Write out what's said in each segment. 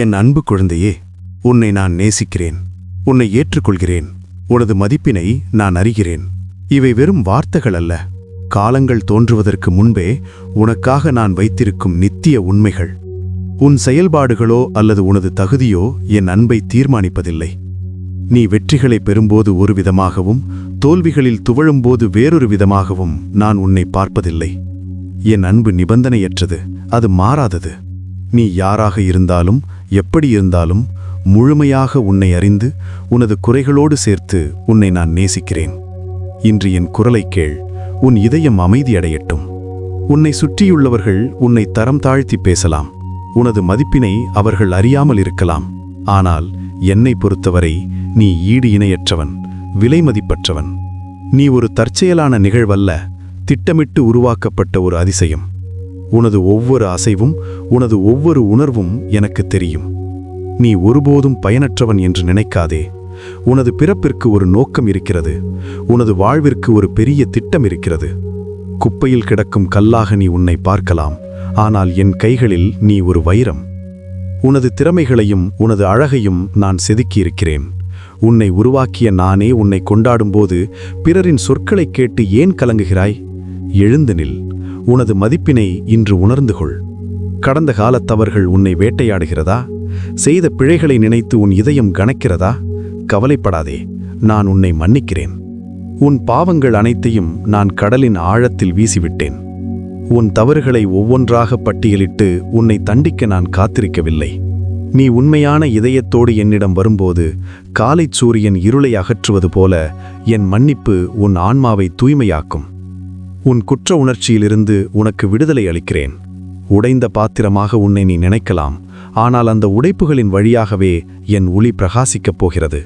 என் அன்பு குழந்தையே உன்னை நான் நேசிக்கிறேன் உன்னை ஏற்றுக்கொள்கிறேன் உனது மதிப்பினை நான் அறிகிறேன். இவை வெறும் வார்த்தைகள் அல்ல. காலங்கள் தோன்றுவதற்கு முன்பே உனக்காக நான் வைத்திருக்கும் நித்திய உண்மைகள். உன் செயல்பாடுகளோ அல்லது உனது தகுதியோ என் அன்பை தீர்மானிப்பதில்லை. நீ வெற்றிகளை பெறும்போது ஒரு விதமாகவும் தோல்விகளில் துவழும்போது வேறொரு விதமாகவும் நான் உன்னை பார்ப்பதில்லை. என் அன்பு நிபந்தனையற்றது அது மாறாதது. நீ யாராக இருந்தாலும் எப்படி இருந்தாலும் முழுமையாக உன்னை அறிந்து உனது குறைகளோடு சேர்த்து உன்னை நான் நேசிக்கிறேன். இன்று என் குரலைக் கேள் உன் இதயம் அமைதியடையட்டும். உன்னை சுற்றியுள்ளவர்கள் உன்னை தரம் தாழ்த்தி பேசலாம். உனது மதிப்பினை அவர்கள் அறியாமல் இருக்கலாம். ஆனால் என்னை பொறுத்தவரை நீ ஈடு இணையற்றவன் விலை மதிப்பற்றவன். நீ ஒரு தற்செயலான நிகழ்வல்ல திட்டமிட்டு உருவாக்கப்பட்ட ஒரு அதிசயம். உனது ஒவ்வொரு அசைவும் உனது ஒவ்வொரு உணர்வும் எனக்கு தெரியும். நீ ஒருபோதும் பயனற்றவன் என்று நினைக்காதே. உனது பிறப்பிற்கு ஒரு நோக்கம் இருக்கிறது. உனது வாழ்விற்கு ஒரு பெரிய திட்டம் இருக்கிறது. குப்பையில் கிடக்கும் கல்லாக நீ உன்னை பார்க்கலாம். ஆனால் என் கைகளில் நீ ஒரு வைரம். உனது திறமைகளையும் உனது அழகையும் நான் செதுக்கியிருக்கிறேன். உன்னை உருவாக்கிய நானே உன்னை கொண்டாடும்போது பிறரின் சொற்களைக் கேட்டு ஏன் கலங்குகிறாய்? எழுந்து நில். உனது மதிப்பினை இன்று உணர்ந்து கொள் கடந்த காலத்தவர்கள் உன்னை வேட்டையாடுகிறதா? செய்த பிழைகளை நினைத்து உன் இதயம் கணக்கிறதா கவலைப்படாதே நான் உன்னை மன்னிக்கிறேன். உன் பாவங்கள் அனைத்தையும் நான் கடலின் ஆழத்தில் வீசிவிட்டேன். உன் தவறுகளை ஒவ்வொன்றாக பட்டியலிட்டு உன்னை தண்டிக்க நான் காத்திருக்கவில்லை. நீ உண்மையான இதயத்தோடு என்னிடம் வரும்போது காலைச் சூரியன் இருளை அகற்றுவது போல என் மன்னிப்பு உன் ஆன்மாவை தூய்மையாக்கும். உன் குற்ற உணர்ச்சியிலிருந்து உனக்கு விடுதலை அளிக்கிறேன். உடைந்த பாத்திரமாக உன்னை நீ நினைக்கலாம். ஆனால் அந்த உடைப்புகளின் வழியாகவே என் ஒளி பிரகாசிக்கப் போகிறது.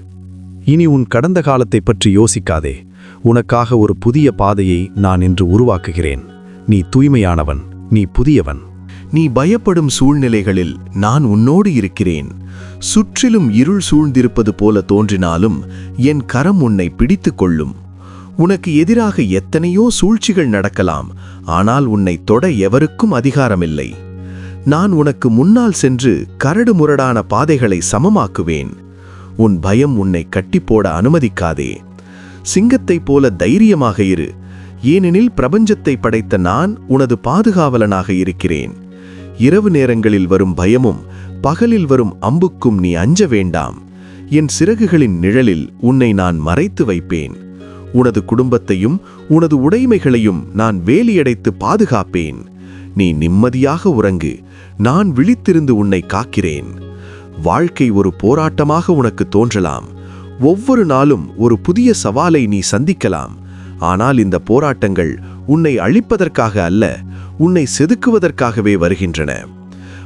இனி உன் கடந்த காலத்தை பற்றி யோசிக்காதே. உனக்காக ஒரு புதிய பாதையை நான் இன்று உருவாக்குகிறேன். நீ தூய்மையானவன் நீ புதியவன். நீ பயப்படும் சூழ்நிலைகளில் நான் உன்னோடு இருக்கிறேன். சுற்றிலும் இருள் சூழ்ந்திருப்பது போல தோன்றினாலும் என் கரம் உன்னை பிடித்து கொள்ளும். உனக்கு எதிராக எத்தனையோ சூழ்ச்சிகள் நடக்கலாம் ஆனால் உன்னை தொட எவருக்கும் அதிகாரமில்லை. நான் உனக்கு முன்னால் சென்று கரடு முரடான பாதைகளை சமமாக்குவேன். உன் பயம் உன்னை கட்டிப்போட அனுமதிக்காதே. சிங்கத்தைப் போல தைரியமாக இரு. ஏனெனில் பிரபஞ்சத்தை படைத்த நான் உனது பாதுகாவலனாக இருக்கிறேன். இரவு நேரங்களில் வரும் பயமும் பகலில் வரும் அம்புக்கும் நீ அஞ்ச வேண்டாம். என் சிறகுகளின் நிழலில் உன்னை நான் மறைத்து வைப்பேன். உனது குடும்பத்தையும் உனது உடைமைகளையும் நான் வேலியடைத்து பாதுகாப்பேன். நீ நிம்மதியாக உறங்கு. நான் விழித்திருந்து உன்னை காக்கிறேன். வாழ்க்கை ஒரு போராட்டமாக உனக்கு தோன்றலாம். ஒவ்வொரு நாளும் ஒரு புதிய சவாலை நீ சந்திக்கலாம். ஆனால் இந்த போராட்டங்கள் உன்னை அழிப்பதற்காக அல்ல உன்னை செதுக்குவதற்காகவே வருகின்றன.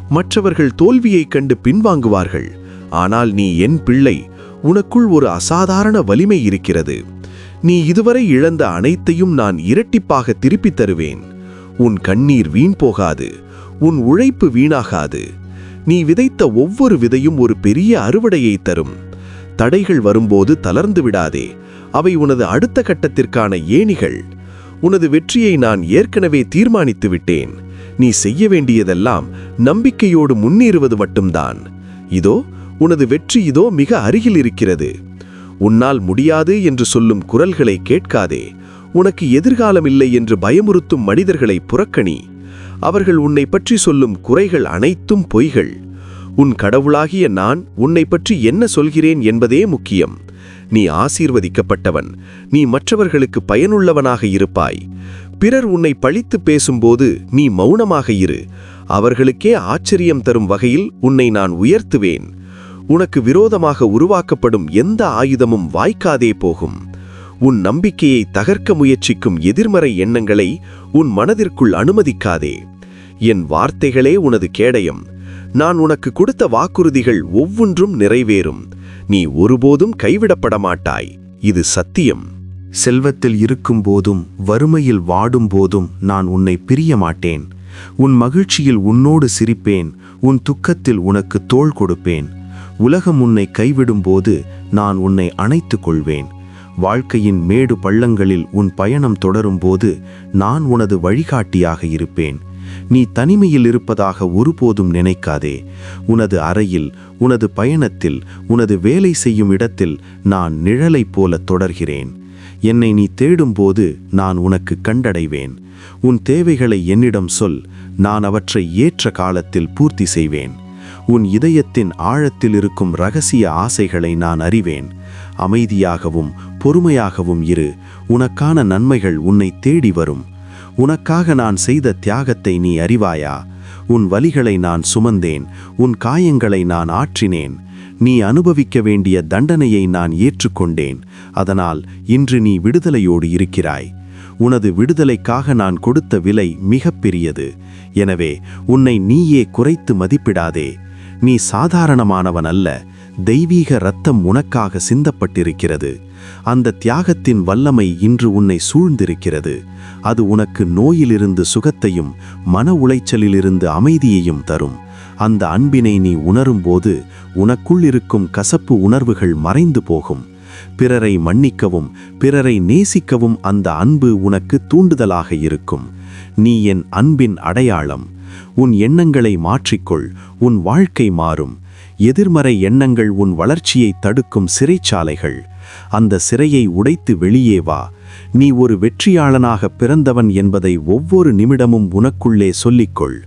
மற்றவர்கள் தோல்வியைக் கண்டு பின்வாங்குவார்கள். ஆனால் நீ என் பிள்ளை உனக்குள் ஒரு அசாதாரண வலிமை இருக்கிறது. நீ இதுவரை இழந்த அனைத்தையும் நான் இரட்டிப்பாக திருப்பித் தருவேன். உன் கண்ணீர் வீண் போகாது உன் உழைப்பு வீணாகாது. நீ விதைத்த ஒவ்வொரு விதையும் ஒரு பெரிய அறுவடையை தரும். தடைகள் வரும்போது தளர்ந்து விடாதே அவை உனது அடுத்த கட்டத்திற்கான ஏணிகள். உனது வெற்றியை நான் ஏற்கனவே தீர்மானித்து விட்டேன். நீ செய்ய வேண்டியதெல்லாம் நம்பிக்கையோடு முன்னேறுவது மட்டும்தான். இதோ உனது வெற்றி இதோ மிக அருகில் இருக்கிறது. உன்னால் முடியாது என்று சொல்லும் குரல்களை கேட்காதே. உனக்கு எதிர்காலம் இல்லை என்று பயமுறுத்தும் மனிதர்களை புறக்கணி. அவர்கள் உன்னை பற்றி சொல்லும் குறைகள் அனைத்தும் பொய்கள். உன் கடவுளாகிய நான் உன்னை பற்றி என்ன சொல்கிறேன் என்பதே முக்கியம். நீ ஆசீர்வதிக்கப்பட்டவன். நீ மற்றவர்களுக்கு பயனுள்ளவனாக இருப்பாய். பிறர் உன்னை பழித்து பேசும்போது நீ மௌனமாக இரு. அவர்களுக்கே ஆச்சரியம் தரும் வகையில் உன்னை நான் உயர்த்துவேன். உனக்கு விரோதமாக உருவாக்கப்படும் எந்த ஆயுதமும் வாய்க்காதே போகும். உன் நம்பிக்கையை தகர்க்க முயற்சிக்கும் எதிர்மறை எண்ணங்களை உன் மனதிற்குள் அனுமதிக்காதே. என் வார்த்தைகளே உனது கேடயம். நான் உனக்கு கொடுத்த வாக்குறுதிகள் ஒவ்வொன்றும் நிறைவேறும். நீ ஒருபோதும் கைவிடப்பட மாட்டாய். இது சத்தியம். செல்வத்தில் இருக்கும் போதும் வறுமையில் வாடும் போதும் நான் உன்னை பிரிய மாட்டேன். உன் மகிழ்ச்சியில் உன்னோடு சிரிப்பேன். உன் துக்கத்தில் உனக்கு தோள் கொடுப்பேன். உலகம் உன்னை கைவிடும்போது நான் உன்னை அணைத்துக் கொள்வேன் வாழ்க்கையின் மேடு பள்ளங்களில் உன் பயணம் தொடரும்போது நான் உனது வழிகாட்டியாக இருப்பேன். நீ தனிமையில் இருப்பதாக ஒருபோதும் நினைக்காதே. உனது அறையில் உனது பயணத்தில் உனது வேலை செய்யும் இடத்தில் நான் நிழலைப் போல தொடர்கிறேன். என்னை நீ தேடும்போது நான் உனக்கு கண்டடைவேன். உன் தேவைகளை என்னிடம் சொல். நான் அவற்றை ஏற்ற காலத்தில் பூர்த்தி செய்வேன். உன் இதயத்தின் ஆழத்தில் இருக்கும் ரகசிய ஆசைகளை நான் அறிவேன். அமைதியாகவும் பொறுமையாகவும் இரு. உனக்கான நன்மைகள் உன்னை தேடி வரும். உனக்காக நான் செய்த தியாகத்தை நீ அறிவாயா? உன் வலிகளை நான் சுமந்தேன். உன் காயங்களை நான் ஆற்றினேன். நீ அனுபவிக்க வேண்டிய தண்டனையை நான் ஏற்றுக்கொண்டேன். அதனால் இன்று நீ விடுதலையோடு இருக்கிறாய். உனது விடுதலைக்காக நான் கொடுத்த விலை மிகப்பெரியது எனவே உன்னை நீயே குறைத்து மதிப்பிடாதே. நீ சாதாரணமானவன் அல்ல தெய்வீக இரத்தம் உனக்காக சிந்தப்பட்டிருக்கிறது. அந்த தியாகத்தின் வல்லமை இன்று உன்னை சூழ்ந்திருக்கிறது. அது உனக்கு நோயிலிருந்து சுகத்தையும் மன உளைச்சலிலிருந்து அமைதியையும் தரும். அந்த அன்பினை நீ உணரும்போது உனக்குள் இருக்கும் கசப்பு உணர்வுகள் மறைந்து போகும். பிறரை மன்னிக்கவும் பிறரை நேசிக்கவும் அந்த அன்பு உனக்கு தூண்டுதலாக இருக்கும். நீ என் அன்பின் அடையாளம். உன் எண்ணங்களை மாற்றிக்கொள் உன் வாழ்க்கை மாறும். எதிர்மறை எண்ணங்கள் உன் வளர்ச்சியை தடுக்கும் சிறைச்சாலைகள். அந்த சிறையை உடைத்து வெளியே வா. நீ ஒரு வெற்றியாளனாக பிறந்தவன் என்பதை ஒவ்வொரு நிமிடமும் உனக்குள்ளே சொல்லிக்கொள்.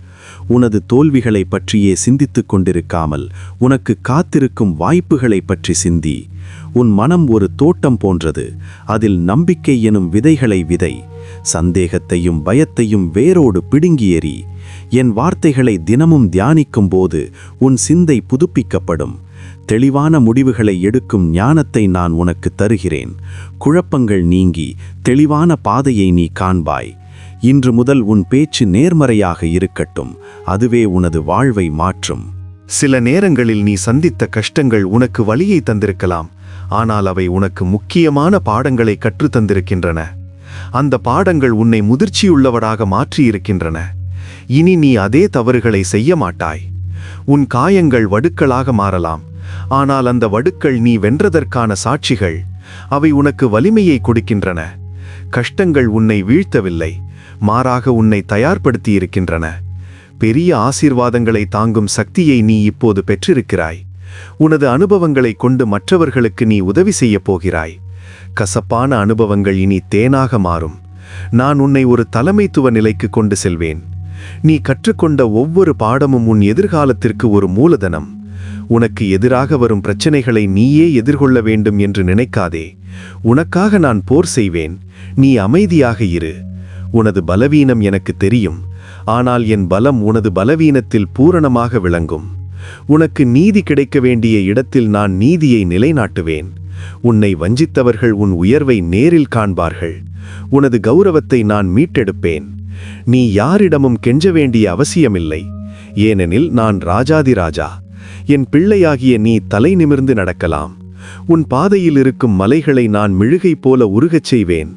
உனது தோல்விகளை பற்றியே சிந்தித்துக் கொண்டிருக்காமல் உனக்கு காத்திருக்கும் வாய்ப்புகளை பற்றி சிந்தி. உன் மனம் ஒரு தோட்டம் போன்றது. அதில் நம்பிக்கை எனும் விதைகளை விதை. சந்தேகத்தையும் பயத்தையும் வேரோடு பிடுங்கி எறி. என் வார்த்தைகளை தினமும் தியானிக்கும் போது உன் சிந்தை புதுப்பிக்கப்படும். தெளிவான முடிவுகளை எடுக்கும் ஞானத்தை நான் உனக்கு தருகிறேன். குழப்பங்கள் நீங்கி தெளிவான பாதையை நீ காண்பாய். இன்று முதல் உன் பேச்சு நேர்மறையாக இருக்கட்டும். அதுவே உனது வாழ்வை மாற்றும். சில நேரங்களில் நீ சந்தித்த கஷ்டங்கள் உனக்கு வழியை தந்திருக்கலாம். ஆனால் அவை உனக்கு முக்கியமான பாடங்களை கற்றுத் தந்திருக்கின்றன. அந்த பாடங்கள் உன்னை முதிர்ச்சியுள்ளவராக மாற்றியிருக்கின்றன. இனி நீ அதே தவறுகளை செய்ய மாட்டாய் உன் காயங்கள் வடுக்களாக மாறலாம். ஆனால் அந்த வடுக்கள் நீ வென்றதற்கான சாட்சிகள் அவை உனக்கு வலிமையை கொடுக்கின்றன. கஷ்டங்கள் உன்னை வீழ்த்தவில்லை மாறாக உன்னை தயார்படுத்தியிருக்கின்றன. பெரிய ஆசீர்வாதங்களை தாங்கும் சக்தியை நீ இப்போது பெற்றிருக்கிறாய். உனது அனுபவங்களை கொண்டு மற்றவர்களுக்கு நீ உதவி செய்யப் போகிறாய். கசப்பான அனுபவங்கள் இனி தேனாக மாறும். நான் உன்னை ஒரு தலைமைத்துவ நிலைக்கு கொண்டு செல்வேன். நீ கற்றுக்கொண்ட ஒவ்வொரு பாடமும் உன் எதிர்காலத்திற்கு ஒரு மூலதனம். உனக்கு எதிராக வரும் பிரச்சனைகளை நீயே எதிர்கொள்ள வேண்டும் என்று நினைக்காதே. உனக்காக நான் போர் செய்வேன். நீ அமைதியாக இரு. உனது பலவீனம் எனக்கு தெரியும். ஆனால் என் பலம் உனது பலவீனத்தில் பூரணமாக விளங்கும். உனக்கு நீதி கிடைக்க வேண்டிய இடத்தில் நான் நீதியை நிலைநாட்டுவேன். உன்னை வஞ்சித்தவர்கள் உன் உயர்வை நேரில் காண்பார்கள். உனது கௌரவத்தை நான் மீட்டெடுப்பேன். நீ யாரிடமும் கெஞ்ச வேண்டிய அவசியமில்லை. ஏனெனில் நான் ராஜாதி ராஜா. என் பிள்ளையாகிய நீ தலை நிமிர்ந்து நடக்கலாம். உன் பாதையில் இருக்கும் மலைகளை நான் மிழுகை போல உருகச் செய்வேன்.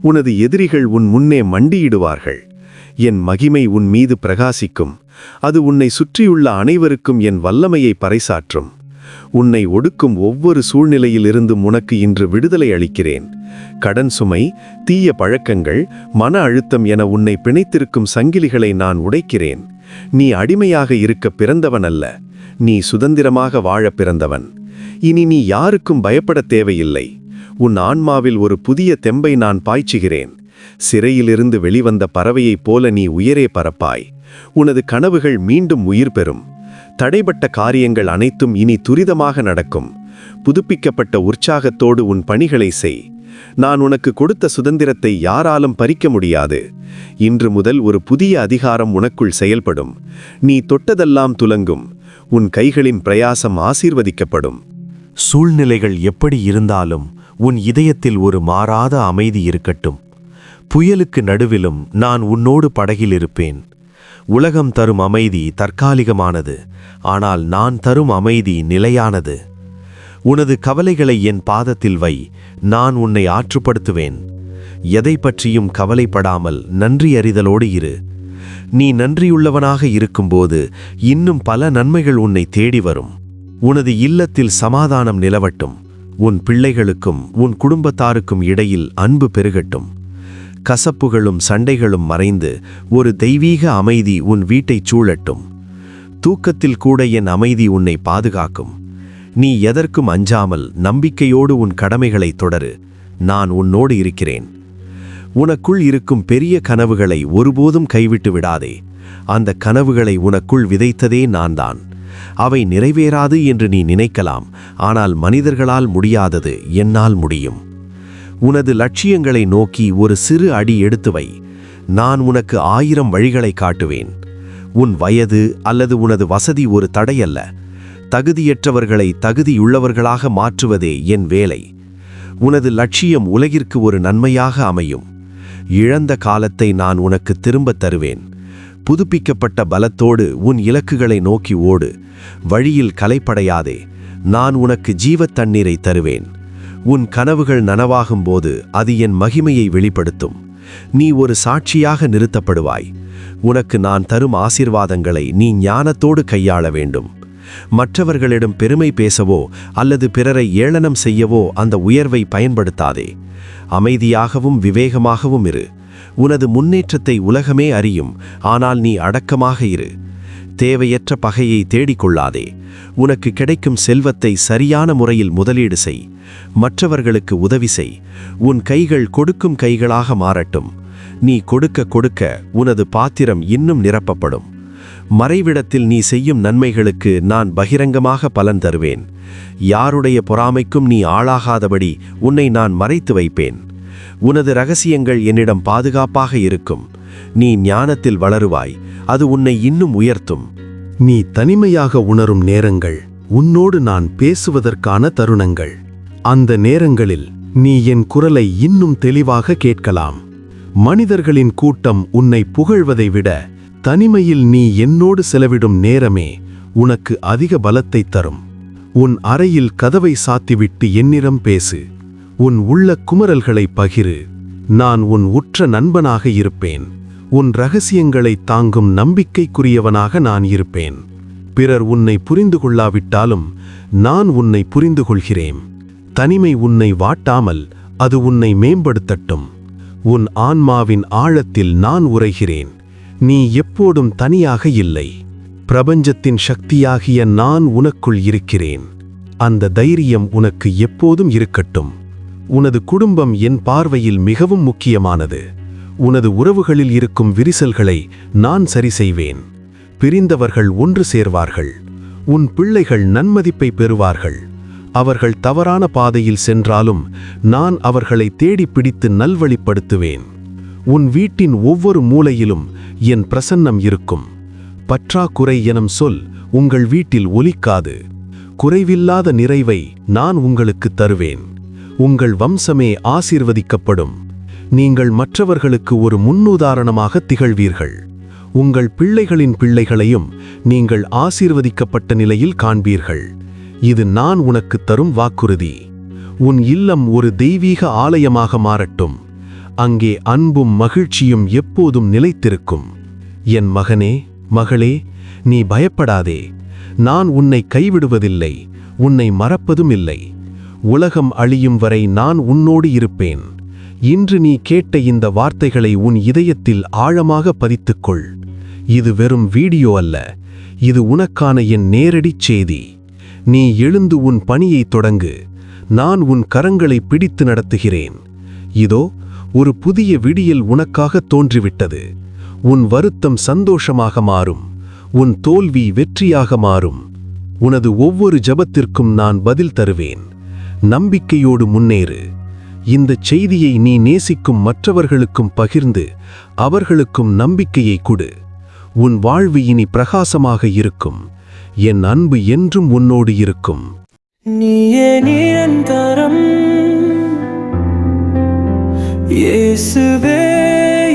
உனது எதிரிகள் உன் முன்னே மண்டியிடுவார்கள். என் மகிமை உன் மீது பிரகாசிக்கும். அது உன்னை சுற்றியுள்ள அனைவருக்கும் என் வல்லமையை பறைசாற்றும். உன்னை ஒடுக்கும் ஒவ்வொரு சூழ்நிலையிலிருந்தும் உனக்கு இன்று விடுதலை அளிக்கிறேன். கடன் சுமை தீய பழக்கங்கள் மன அழுத்தம் என உன்னை பிணைத்திருக்கும் சங்கிலிகளை நான் உடைக்கிறேன். நீ அடிமையாக இருக்க பிறந்தவன் அல்ல. நீ சுதந்திரமாக வாழ பிறந்தவன். இனி நீ யாருக்கும் பயப்படத் தேவையில்லை. உன் ஆன்மாவில் ஒரு புதிய தெம்பை நான் பாய்ச்சுகிறேன். சிறையிலிருந்து வெளிவந்த பறவையைப் போல நீ உயரே பரப்பாய். உனது கனவுகள் மீண்டும் உயிர் பெறும். தடைபட்ட காரியங்கள் அனைத்தும் இனி துரிதமாக நடக்கும். புதுப்பிக்கப்பட்ட உற்சாகத்தோடு உன் பணிகளை செய். நான் உனக்கு கொடுத்த சுதந்திரத்தை யாராலும் பறிக்க முடியாது. இன்று முதல் ஒரு புதிய அதிகாரம் உனக்குள் செயல்படும். நீ தொட்டதெல்லாம் துலங்கும். உன் கைகளின் பிரயாசம் ஆசீர்வதிக்கப்படும். சூழ்நிலைகள் எப்படி இருந்தாலும் உன் இதயத்தில் ஒரு மாறாத அமைதி இருக்கட்டும். புயலுக்கு நடுவிலும் நான் உன்னோடு படகில் இருப்பேன். உலகம் தரும் அமைதி தற்காலிகமானது. ஆனால் நான் தரும் அமைதி நிலையானது. உனது கவலைகளை என் பாதத்தில் வை. நான் உன்னை ஆற்றுப்படுத்துவேன். எதை பற்றியும் கவலைப்படாமல் நன்றி அறிதலோடு இரு. நீ நன்றியுள்ளவனாக இருக்கும்போது இன்னும் பல நன்மைகள் உன்னை தேடி வரும். உனது இல்லத்தில் சமாதானம் நிலவட்டும். உன் பிள்ளைகளுக்கும் உன் குடும்பத்தாருக்கும் இடையில் அன்பு பெருகட்டும். கசப்புகளும் சண்டைகளும் மறைந்து ஒரு தெய்வீக அமைதி உன் வீட்டைச் சூழட்டும். தூக்கத்தில் கூட என் அமைதி உன்னை பாதுகாக்கும். நீ எதற்கும் அஞ்சாமல் நம்பிக்கையோடு உன் கடமைகளை தொடரு. நான் உன்னோடு இருக்கிறேன். உனக்குள் இருக்கும் பெரிய கனவுகளை ஒருபோதும் கைவிட்டு விடாதே. அந்த கனவுகளை உனக்குள் விதைத்ததே நான்தான். அவை நிறைவேறாது என்று நீ நினைக்கலாம். ஆனால் மனிதர்களால் முடியாதது என்னால் முடியும். உனது லட்சியங்களை நோக்கி ஒரு சிறு அடி எடுத்து வை. நான் உனக்கு ஆயிரம் வழிகளை காட்டுவேன். உன் வயது அல்லது உனது வசதி ஒரு தடையல்ல. தகுதியற்றவர்களை தகுதியுள்ளவர்களாக மாற்றுவதே என் வேலை. உனது லட்சியம் உலகிற்கு ஒரு நன்மையாக அமையும். இழந்த காலத்தை நான் உனக்கு திரும்பத் தருவேன். புதுப்பிக்கப்பட்ட பலத்தோடு உன் இலக்குகளை நோக்கி ஓடு. வழியில் கலைப்படையாதே நான் உனக்கு ஜீவத் தண்ணீரை தருவேன். உன் கனவுகள் நனவாகும்போது அது என் மகிமையை வெளிப்படுத்தும். நீ ஒரு சாட்சியாக நிறுத்தப்படுவாய். உனக்கு நான் தரும் ஆசீர்வாதங்களை நீ ஞானத்தோடு கையாள வேண்டும். மற்றவர்களிடம் பெருமை பேசவோ அல்லது பிறரை ஏளனம் செய்யவோ அந்த உயர்வை பயன்படுத்தாதே. அமைதியாகவும் விவேகமாகவும் இரு. உனது முன்னேற்றத்தை உலகமே அறியும். ஆனால் நீ அடக்கமாக இரு. தேவையற்ற பகையை தேடிக்கொள்ளாதே. உனக்கு கிடைக்கும் செல்வத்தை சரியான முறையில் முதலீடு செய். மற்றவர்களுக்கு உதவி செய். உன் கைகள் கொடுக்கும் கைகளாக மாறட்டும். நீ கொடுக்க கொடுக்க உனது பாத்திரம் இன்னும் நிரப்பப்படும். மறைவிடத்தில் நீ செய்யும் நன்மைகளுக்கு நான் பகிரங்கமாக பலன் தருவேன். யாருடைய பொறாமைக்கும் நீ ஆளாகாதபடி உன்னை நான் மறைத்து வைப்பேன். உனது ரகசியங்கள் என்னிடம் பாதுகாப்பாக இருக்கும். நீ ஞானத்தில் வளருவாய். அது உன்னை இன்னும் உயர்த்தும். நீ தனிமையாக உணரும் நேரங்கள் உன்னோடு நான் பேசுவதற்கான தருணங்கள். அந்த நேரங்களில் நீ என் குரலை இன்னும் தெளிவாக கேட்கலாம். மனிதர்களின் கூட்டம் உன்னை புகழ்வதை விட தனிமையில் நீ என்னோடு செலவிடும் நேரமே உனக்கு அதிக பலத்தை தரும். உன் அறையில் கதவை சாத்திவிட்டு என்னிடம் பேசு. உன் உள்ள குமரல்களை பகிரு. நான் உன் உற்ற நண்பனாக இருப்பேன். உன் ரகசியங்களை தாங்கும் நம்பிக்கைக்குரியவனாக நான் இருப்பேன். பிறர் உன்னை புரிந்து கொள்ளாவிட்டாலும் நான் உன்னை புரிந்து கொள்கிறேன். தனிமை உன்னை வாட்டாமல் அது உன்னை மேம்படுத்தட்டும். உன் ஆன்மாவின் ஆழத்தில் நான் உரைகிறேன் நீ எப்போதும் தனியாக இல்லை. பிரபஞ்சத்தின் சக்தியாகிய நான் உனக்குள் இருக்கிறேன். அந்த தைரியம் உனக்கு எப்போதும் இருக்கட்டும். உனது குடும்பம் என் பார்வையில் மிகவும் முக்கியமானது. உனது உறவுகளில் இருக்கும் விரிசல்களை நான் சரி செய்வேன். பிரிந்தவர்கள் ஒன்று சேர்வார்கள். உன் பிள்ளைகள் நன்மதிப்பை பெறுவார்கள். அவர்கள் தவறான பாதையில் சென்றாலும் நான் அவர்களை தேடி பிடித்து நல்வழிப்படுத்துவேன். உன் வீட்டின் ஒவ்வொரு மூலையிலும் என் பிரசன்னம் இருக்கும். பற்றாக்குறை எனும் சொல் உங்கள் வீட்டில் ஒலிக்காது. குறைவில்லாத நிறைவை நான் உங்களுக்கு தருவேன். உங்கள் வம்சமே ஆசீர்வதிக்கப்படும். நீங்கள் மற்றவர்களுக்கு ஒரு முன்னுதாரணமாக திகழ்வீர்கள். உங்கள் பிள்ளைகளின் பிள்ளைகளையும் நீங்கள் ஆசீர்வதிக்கப்பட்ட நிலையில் காண்பீர்கள். இது நான் உனக்கு தரும் வாக்குறுதி. உன் இல்லம் ஒரு தெய்வீக ஆலயமாக மாறட்டும். அங்கே அன்பும் மகிழ்ச்சியும் எப்போதும் நிலைத்திருக்கும். என் மகனே மகளே நீ பயப்படாதே. நான் உன்னை கைவிடுவதில்லை உன்னை மறப்பதும் இல்லை உலகம் அழியும் வரை நான் உன்னோடு இருப்பேன். இன்று நீ கேட்ட இந்த வார்த்தைகளை உன் இதயத்தில் ஆழமாக பதித்துக்கொள். இது வெறும் வீடியோ அல்ல இது உனக்கான என் நேரடிச் செய்தி. நீ எழுந்து உன் பணியை தொடங்கு நான் உன் கரங்களை பிடித்து நடத்துகிறேன். இதோ ஒரு புதிய விடியல் உனக்காக தோன்றிவிட்டது. உன் வருத்தம் சந்தோஷமாக மாறும். உன் தோல்வி வெற்றியாக மாறும். உனது ஒவ்வொரு ஜபத்திற்கும் நான் பதில் தருவேன். நம்பிக்கையோடு முன்னேறு. இந்த செய்தியை நீ நேசிக்கும் மற்றவர்களுக்கும் பகிர்ந்து அவர்களுக்கும் நம்பிக்கையை கொடு. உன் வாழ்வு இனி பிரகாசமாக இருக்கும். என் அன்பு என்றும் உன்னோடு இருக்கும். நீயே தரம் இயேசுவே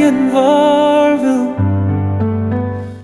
என் வா